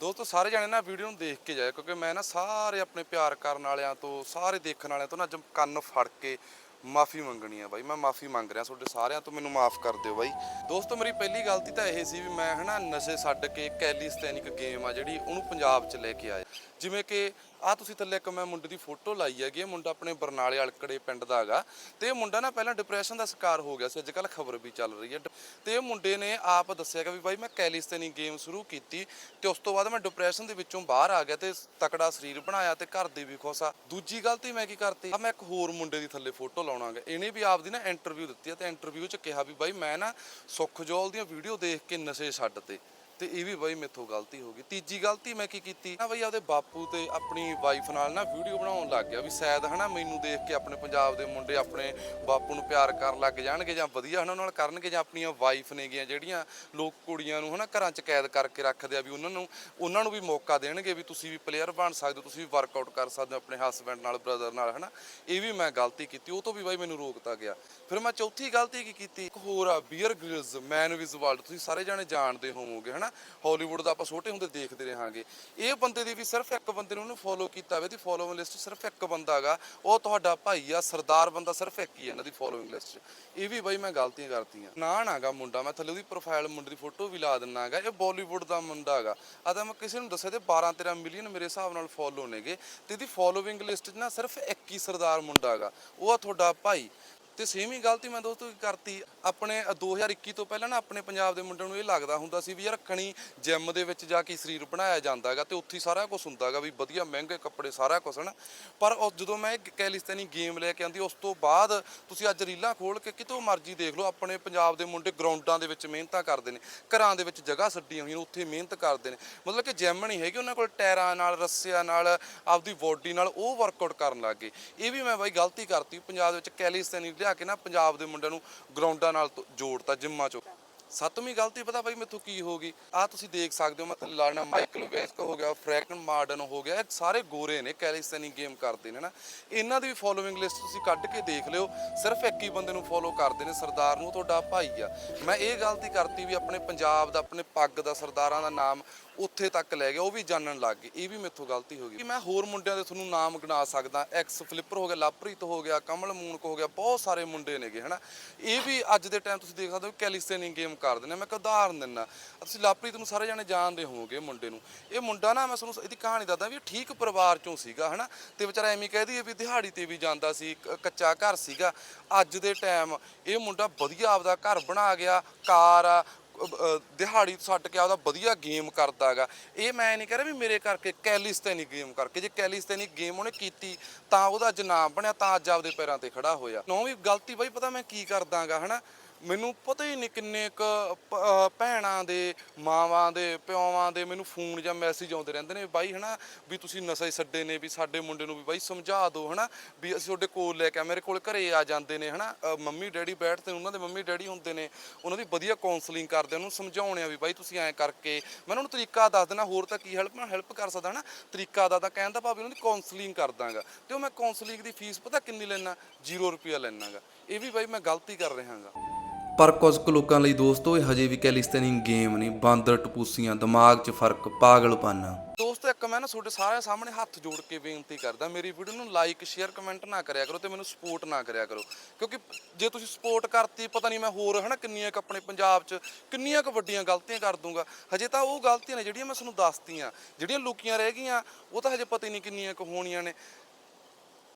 ਦੋਸਤੋ, ਸਾਰੇ ਜਾਣੇ ਨਾ ਵੀਡੀਓ ਨੂੰ ਦੇਖ ਕੇ ਜਾਏ ਕਿਉਂਕਿ ਮੈਂ ਨਾ ਸਾਰੇ ਆਪਣੇ ਪਿਆਰ ਕਰਨ ਵਾਲਿਆਂ ਤੋਂ, ਸਾਰੇ ਦੇਖਣ ਵਾਲਿਆਂ ਤੋਂ ਨਾ ਜਮ ਕੰਨ ਫੜ ਕੇ ਮਾਫੀ ਮੰਗਣੀ ਆ ਬਾਈ। ਮੈਂ ਮਾਫੀ ਮੰਗ ਰਿਹਾ ਤੁਹਾਡੇ ਸਾਰਿਆਂ ਤੋਂ, ਮੈਨੂੰ ਮਾਫ ਕਰ ਦਿਓ ਬਾਈ। ਦੋਸਤੋ, ਮੇਰੀ ਪਹਿਲੀ ਗਲਤੀ ਤਾਂ ਇਹ ਸੀ ਵੀ ਮੈਂ ਹਨਾ ਨਸ਼ੇ ਛੱਡ ਕੇ ਕੈਲੀਸਥੈਨਿਕ ਗੇਮ ਆ ਜਿਹੜੀ, ਉਹਨੂੰ ਪੰਜਾਬ 'ਚ ਲੈ ਕੇ ਆਇਆ। ਜਿਵੇਂ ਕਿ ਆ ਤੁਸੀਂ ਥੱਲੇ ਇੱਕ ਮੈਂ ਮੁੰਡੇ ਦੀ ਫੋਟੋ ਲਾਈ ਹੈਗੀ, ਇਹ ਮੁੰਡਾ ਆਪਣੇ ਬਰਨਾਲੇ ਅਲਕੜੇ ਪਿੰਡ ਦਾ ਹੈਗਾ ਤੇ ਇਹ ਮੁੰਡਾ ਨਾ ਪਹਿਲਾਂ ਡਿਪਰੈਸ਼ਨ ਦਾ ਸ਼ਿਕਾਰ ਹੋ ਗਿਆ ਸੀ, ਅੱਜ ਕੱਲ ਖਬਰ ਵੀ ਚੱਲ ਰਹੀ ਹੈ। ਤੇ ਇਹ ਮੁੰਡੇ ਨੇ ਆਪ ਦੱਸਿਆ ਕਿ ਵੀ ਬਾਈ ਮੈਂ ਕੈਲੀਸਥੈਨਿਕ ਗੇਮ ਸ਼ੁਰੂ ਕੀਤੀ ਤੇ ਉਸ ਤੋਂ ਬਾਅਦ ਮੈਂ ਡਿਪਰੈਸ਼ਨ ਦੇ ਵਿੱਚੋਂ ਬਾਹਰ ਆ ਗਿਆ ਤੇ ਤਕੜਾ ਸਰੀਰ ਬਣਾਇਆ ਤੇ ਘਰ ਦੇ ਵੀ ਖੁਸ਼ ਆ। ਦੂਜੀ ਗਲਤੀ ਮੈਂ ਕੀ ਕਰਤੀ ਆ ਮੈਂ ਇੱਕ ਹੋਰ ਮੁੰਡੇ ਦੀ ਥੱਲੇ ਫੋਟੋ ਲਾਉਣਾਗਾ ਇਹਨੇ ਵੀ ਆਪ ਦੀ ਨਾ ਇੰਟਰਵਿਊ ਦਿੱਤੀ ਆ ਤੇ ਇੰਟਰਵਿਊ 'ਚ ਕਿਹਾ ਵੀ ਬਾਈ ਮੈਂ ਨਾ ਸੁਖਜੋਲ ਦੀਆਂ ਵੀਡੀਓ ਦੇਖ ਕੇ ਨਸ਼ੇ ਛੱਡ ਤੇ ਤੇ ਇਹ ਵੀ ਬਾਈ ਮੇਥੋਂ ਗਲਤੀ ਹੋ ਗਈ। ਤੀਜੀ ਗਲਤੀ ਮੈਂ ਕੀ ਕੀਤੀ? ਨਾ ਬਈ ਆਪਦੇ ਬਾਪੂ ਤੇ ਆਪਣੀ ਵਾਈਫ ਨਾਲ ਨਾ ਵੀਡੀਓ ਬਣਾਉਣ ਲੱਗ ਗਿਆ ਵੀ ਸ਼ਾਇਦ ਹਨਾ ਮੈਨੂੰ ਦੇਖ ਕੇ ਆਪਣੇ ਪੰਜਾਬ ਦੇ ਮੁੰਡੇ ਆਪਣੇ ਬਾਪੂ ਨੂੰ ਪਿਆਰ ਕਰਨ ਲੱਗ ਜਾਣਗੇ ਜਾਂ ਵਧੀਆ ਹਨਾ ਉਹਨਾਂ ਨਾਲ ਕਰਨਗੇ ਜਾਂ ਆਪਣੀਆਂ ਵਾਈਫ ਨੇਗੀਆਂ ਜਿਹੜੀਆਂ ਲੋਕ ਕੁੜੀਆਂ ਨੂੰ ਹਨਾ ਘਰਾਂ 'ਚ ਕੈਦ ਕਰਕੇ ਰੱਖਦੇ ਆ ਵੀ ਉਹਨਾਂ ਨੂੰ ਉਹਨਾਂ ਨੂੰ ਵੀ ਮੌਕਾ ਦੇਣਗੇ ਵੀ ਤੁਸੀਂ ਵੀ ਪਲੇਅਰ ਬਣ ਸਕਦੇ ਹੋ, ਤੁਸੀਂ ਵੀ ਵਰਕਆਊਟ ਕਰ ਸਕਦੇ ਹੋ ਆਪਣੇ ਹਸਬੰਡ ਨਾਲ ਬ੍ਰਦਰ ਨਾਲ ਹਨਾ। ਇਹ ਵੀ ਮੈਂ ਗਲਤੀ ਕੀਤੀ, ਉਹ ਤੋਂ ਵੀ ਬਾਈ ਮੈਨੂੰ ਰੋਕਤਾ ਗਿਆ। ਫਿਰ ਮੈਂ ਚੌਥੀ ਗਲਤੀ ਕੀ ਕੀਤੀ? ਇੱਕ ਹੋਰ ਆ Bear Grylls man vs world ਤੁਸੀਂ ਸਾਰੇ ਜਾਣੇ ਜਾਣਦੇ ਹੋਵੋਗੇ ਹਨਾ। ਹਾਲੀਵੁੱਡ ਦਾ ਆਪਾਂ ਛੋਟੇ ਹੁੰਦੇ ਦੇਖਦੇ ਰਹਾਂਗੇ। ਇਹ ਬੰਦੇ ਦੀ ਵੀ ਸਿਰਫ ਇੱਕ ਬੰਦੇ ਨੂੰ ਉਹਨੂੰ ਫੋਲੋ ਕੀਤਾ ਵੇ ਦੀ ਫੋਲੋਇੰਗ ਲਿਸਟ ਸਿਰਫ ਇੱਕ ਬੰਦਾ ਹੈਗਾ। ਉਹ ਤੁਹਾਡਾ ਭਾਈ ਆ, ਸਰਦਾਰ ਬੰਦਾ ਸਿਰਫ ਇੱਕ ਹੀ ਹੈ ਇਹਨਾਂ ਦੀ ਫੋਲੋਇੰਗ ਲਿਸਟ 'ਚ। ਇਹ ਵੀ ਬਾਈ ਮੈਂ ਗਲਤੀਆਂ ਕਰਤੀਆਂ। ਨਾ ਨਾਗਾ ਮੁੰਡਾ, ਮੈਂ ਥੱਲੇ ਉਹਦੀ ਪ੍ਰੋਫਾਈਲ ਮੁੰਡੇ ਦੀ ਫੋਟੋ ਵੀ ਲਾ ਦਿੰਨਾਗਾ ਇਹ ਬਾਲੀਵੁੱਡ ਦਾ ਮੁੰਡਾ ਹੈਗਾ। ਆ ਤਾਂ ਮੈਂ ਕਿਸੇ ਨੂੰ ਦੱਸਿਆ ਤੇ 12 13 ਮਿਲੀਅਨ ਮੇਰੇ ਹਿਸਾਬ ਨਾਲ ਫੋਲੋ ਨੇਗੇ। ਤੇ ਇਹਦੀ ਫੋਲੋਇੰਗ ਲਿਸਟ 'ਚ ਨਾ ਸਿਰਫ ਇੱਕ ਹੀ ਸਰਦਾਰ ਮੁੰਡਾ ਹੈਗਾ। ਉਹ ਆ ਤੁਹਾਡਾ ਭਾਈ। ਤੇ ਸੇਮ ਹੀ ਗਲਤੀ ਮੈਂ ਦੋਸਤੋ ਕਰਤੀ, ਆਪਣੇ 2021 ਤੋਂ ਪਹਿਲਾਂ ਨਾ ਆਪਣੇ ਪੰਜਾਬ ਦੇ ਮੁੰਡਿਆਂ ਨੂੰ ਇਹ ਲੱਗਦਾ ਹੁੰਦਾ ਸੀ ਵੀ ਯਾਰ ਖਣੀ ਜਿਮ ਦੇ ਵਿੱਚ ਜਾ ਕੇ ਸਰੀਰ ਬਣਾਇਆ ਜਾਂਦਾ ਹੈਗਾ ਤੇ ਉੱਥੇ ਹੀ ਸਾਰਾ ਕੁਝ ਹੁੰਦਾ ਹੈਗਾ ਵੀ ਵਧੀਆ ਮਹਿੰਗੇ ਕੱਪੜੇ ਸਾਰਾ ਕੁਝ ਹਨ। ਪਰ ਉਹ ਜਦੋਂ ਮੈਂ ਇਹ ਗੇਮ ਲੈ ਕੇ ਆਂਦੀ, ਉਸ ਤੋਂ ਬਾਅਦ ਤੁਸੀਂ ਅੱਜ ਰੀਲਾਂ ਖੋਲ ਕੇ ਕਿਤੋਂ ਮਰਜ਼ੀ ਦੇਖ ਲਓ, ਆਪਣੇ ਪੰਜਾਬ ਦੇ ਮੁੰਡੇ ਗਰਾਊਂਡਾਂ ਦੇ ਵਿੱਚ ਮਿਹਨਤਾਂ ਕਰਦੇ ਨੇ, ਘਰਾਂ ਦੇ ਵਿੱਚ ਜਗ੍ਹਾ ਛੱਡੀਆਂ ਹੋਈਆਂ ਨੇ, ਉੱਥੇ ਮਿਹਨਤ ਕਰਦੇ ਨੇ। ਮਤਲਬ ਕਿ ਜਿਮ ਨਹੀਂ ਹੈਗੀ, ਉਹਨਾਂ ਕੋਲ ਟਾਇਰਾਂ ਨਾਲ, ਰੱਸਿਆਂ ਨਾਲ, ਆਪਦੀ ਬੋਡੀ ਨਾਲ ਉਹ ਵਰਕਆਊਟ ਕਰਨ ਲੱਗ ਗਏ। ਇਹ ਵੀ ਮੈਂ ਬਾਈ ਗਲਤੀ ਕਰਤੀ, ਪੰਜਾਬ ਦੇ ਵਿੱਚ ਕੈਲਿਸਤਾਨੀ ਲਿਆ ਕੇ ਨਾ ਪੰਜਾਬ ਦੇ ਮੁੰਡਿਆਂ ਨੂੰ ਗਰਾਊਂਡਾਂ ਨਾਲ ਜੋੜਤਾ, ਜਿੰਮਾਂ ਚੋਂ। ਸੱਤਵੀਂ ਗਲਤੀ ਪਤਾ ਬਾਈ ਮੈਥੋਂ ਕੀ ਹੋ ਗਈ? ਆ ਤੁਸੀਂ ਦੇਖ ਸਕਦੇ ਹੋ, ਮਤਲਬ ਲਾਣਾ ਮਾਈਕਲ ਵੇਸਕ ਹੋ ਗਿਆ ਫ੍ਰੈਂਕਨ ਮਾਰਡਨ ਹੋ ਗਿਆ, ਇਹ ਸਾਰੇ ਗੋਰੇ ਨੇ ਕੈਲਿਸਤਾਨੀ ਗੇਮ ਕਰਦੇ ਨੇ ਨਾ ਇਹਨਾਂ ਦੀ ਵੀ ਫੋਲੋਇੰਗ ਲਿਸਟ ਤੁਸੀਂ ਕੱਢ ਕੇ ਦੇਖ ਲਿਓ, ਸਿਰਫ ਇੱਕ ਹੀ ਬੰਦੇ ਨੂੰ ਫੋਲੋ ਕਰਦੇ ਨੇ, ਸਰਦਾਰ ਨੂੰ ਤੁਹਾਡਾ ਭਾਈ ਆ। ਮੈਂ ਇਹ ਗਲਤੀ ਕਰਤੀ ਵੀ ਆਪਣੇ ਪੰਜਾਬ ਦਾ, ਆਪਣੇ ਪੱਗ ਦਾ ਸਰਦਾਰਾਂ ਦਾ ਨਾਮ ਉੱਥੇ ਤੱਕ ਲੈ ਗਿਆ, ਉਹ ਵੀ ਜਾਣਨ ਲੱਗ ਗਏ। ਇਹ ਵੀ ਮੇਥੋਂ ਗਲਤੀ ਹੋ ਗਈ। ਮੈਂ ਹੋਰ ਮੁੰਡਿਆਂ ਦੇ ਤੁਹਾਨੂੰ ਨਾਮ ਗਿਣਾ ਸਕਦਾ ਐਕਸ ਫਲਿੱਪਰ ਹੋ ਗਿਆ, ਲਵਪ੍ਰੀਤ ਹੋ ਗਿਆ, ਕਮਲ ਮੂਨਕ ਹੋ ਗਿਆ, ਬਹੁਤ ਸਾਰੇ ਮੁੰਡੇ ਨੇਗੇ, ਹਨਾ। ਇਹ ਵੀ ਅੱਜ ਦੇ ਟਾਈਮ ਤੁਸੀਂ ਦੇਖ ਸਕਦੇ ਹੋ ਕੈਲਿਸਟੇਨਿੰਗ ਗੇਮ ਕਰਦੇ ਨੇ ਮੈਂ ਇੱਕ ਉਦਾਹਰਨ ਦਿੰਦਾ ਤੁਸੀਂ ਲਾਪ੍ਰੀਤ ਨੂੰ ਸਾਰੇ ਜਾਣੇ ਜਾਣਦੇ ਹੋਵੋਗੇ ਮੁੰਡੇ ਨੂੰ। ਇਹ ਮੁੰਡਾ ਨਾ, ਮੈਂ ਤੁਹਾਨੂੰ ਇਹਦੀ ਕਹਾਣੀ ਦੱਸਦਾ ਵੀ ਇਹ ਠੀਕ ਪਰਿਵਾਰ ਚੋਂ ਸੀਗਾ, ਹਨਾ। ਤੇ ਵਿਚਾਰਾ ਐਵੇਂ ਕਹਿ ਦਈਏ ਵੀ ਦਿਹਾੜੀ ਤੇ ਵੀ ਜਾਂਦਾ ਸੀ ਕੱਚਾ ਘਰ ਸੀਗਾ। ਅੱਜ ਦੇ ਟਾਈਮ ਇਹ ਮੁੰਡਾ ਵਧੀਆ ਆਪਦਾ ਘਰ ਬਣਾ ਗਿਆ, ਕਾਰ ਆ ਦਿਹਾੜੀ ਤੋਂ ਛੱਡ ਕੇ ਆਪਦਾ ਵਧੀਆ ਗੇਮ ਕਰਦਾ ਹੈਗਾ। ਇਹ ਮੈਂ ਨਹੀਂ ਕਹਿ ਰਿਹਾ ਵੀ ਮੇਰੇ ਕਰਕੇ ਕੈਲਿਸਤੈਨੀ ਗੇਮ ਕਰਕੇ। ਜੇ ਕੈਲਿਸਤੈਨੀ ਗੇਮ ਉਹਨੇ ਕੀਤੀ, ਤਾਂ ਉਹਦਾ ਅੱਜ ਨਾਮ ਬਣਿਆ, ਤਾਂ ਅੱਜ ਆਪਦੇ ਪੈਰਾਂ ਤੇ ਖੜਾ ਹੋਇਆ। ਨੌ ਵੀ ਗਲਤੀ ਬਾਈ ਪਤਾ ਮੈਂ ਕੀ ਕਰਦਾਗਾ ਹਨਾ? ਮੈਨੂੰ ਪਤਾ ਹੀ ਨਹੀਂ ਕਿੰਨੇ ਕ ਭੈਣਾਂ ਦੇ ਮਾਵਾਂ ਦੇ ਪਿਓਵਾਂ ਦੇ ਮੈਨੂੰ ਫੋਨ ਜਾਂ ਮੈਸੇਜ ਆਉਂਦੇ ਰਹਿੰਦੇ ਨੇ ਬਾਈ ਹਨਾ ਵੀ ਤੁਸੀਂ ਨਸ਼ੇ ਛੱਡੇ ਨੇ ਵੀ ਸਾਡੇ ਮੁੰਡੇ ਨੂੰ ਵੀ ਬਾਈ ਸਮਝਾ ਦਿਓ ਹਨਾ ਵੀ ਅਸੀਂ ਤੁਹਾਡੇ ਕੋਲ ਲੈ ਕੇ ਆ ਮੇਰੇ ਕੋਲ ਘਰੇ ਆ ਜਾਂਦੇ ਨੇ ਹਨਾ ਅ, ਮੰਮੀ ਡੈਡੀ ਬੈਠਦੇ ਉਹਨਾਂ ਦੇ ਮੰਮੀ ਡੈਡੀ ਹੁੰਦੇ ਨੇ ਉਹਨਾਂ ਦੀ ਵਧੀਆ ਕਾਉਂਸਲਿੰਗ ਕਰਦੇ ਉਹਨੂੰ ਸਮਝਾਉਣੇ ਆ ਵੀ ਬਾਈ ਤੁਸੀਂ ਐਂ ਕਰਕੇ ਮੈਂ ਉਹਨਾਂ ਨੂੰ ਤਰੀਕਾ ਦੱਸ ਦੇਣਾ ਹੋਰ ਤਾਂ ਕੀ ਹੈਲਪ ਮੈਂ ਹੈਲਪ ਕਰ ਸਕਦਾ ਹਨਾ ਤਰੀਕਾ ਦਾ ਤਾਂ ਕਹਿਣ ਦਾ ਭਾਵੇਂ ਉਹਨਾਂ ਦੀ ਕਾਉਂਸਲਿੰਗ ਕਰ ਦਾਂਗਾ ਤੇ ਉਹ ਮੈਂ ਕਾਉਂਸਲਿੰਗ ਦੀ ਫੀਸ ਪਤਾ ਕਿੰਨੀ ਲੈਣਾ 0 ਰੁਪਿਆ ਲੈਣਾਗਾ ਇਹ ਵੀ ਬਾਈ ਮੈਂ ਗਲਤੀ ਕਰ ਰਿਹਾਗਾ। ਪਰ ਕੁਝ ਕੁ ਲੋਕਾਂ ਲਈ ਦੋਸਤੋ, ਇਹ ਹਜੇ ਵੀ ਕੈਲਿਸਤਾਨੀ ਗੇਮ ਨਹੀਂ। ਬਾਂਦਰ, ਟਪੂਸੀਆਂ, ਦਿਮਾਗ 'ਚ ਫ਼ਰਕ, ਪਾਗਲਪਨ। ਦੋਸਤੋ, ਇੱਕ ਮੈਂ ਨਾ ਤੁਹਾਡੇ ਸਾਰਿਆਂ ਸਾਹਮਣੇ ਹੱਥ ਜੋੜ ਕੇ ਬੇਨਤੀ ਕਰਦਾ, ਮੇਰੀ ਵੀਡੀਓ ਨੂੰ ਲਾਈਕ ਸ਼ੇਅਰ ਕਮੈਂਟ ਨਾ ਕਰਿਆ ਕਰੋ ਤੇ ਮੈਨੂੰ ਸਪੋਰਟ ਨਾ ਕਰਿਆ ਕਰੋ। ਕਿਉਂਕਿ ਜੇ ਤੁਸੀਂ ਸਪੋਰਟ ਕਰਤੀ, ਪਤਾ ਨਹੀਂ ਮੈਂ ਹੋਰ, ਹਨਾ, ਕਿੰਨੀਆਂ ਕੁ ਆਪਣੇ ਪੰਜਾਬ 'ਚ, ਕਿੰਨੀਆਂ ਕੁ ਵੱਡੀਆਂ ਗਲਤੀਆਂ ਕਰ ਦੂੰਗਾ। ਹਜੇ ਤਾਂ ਉਹ ਗਲਤੀਆਂ ਨੇ ਜਿਹੜੀਆਂ ਮੈਂ ਤੁਹਾਨੂੰ ਦੱਸਤੀਆਂ, ਜਿਹੜੀਆਂ ਲੁਕੀਆਂ ਰਹਿ ਗਈਆਂ, ਉਹ ਤਾਂ ਹਜੇ ਪਤਾ ਹੀ ਨਹੀਂ ਕਿੰਨੀਆਂ ਕੁ ਹੋਣੀਆਂ ਨੇ।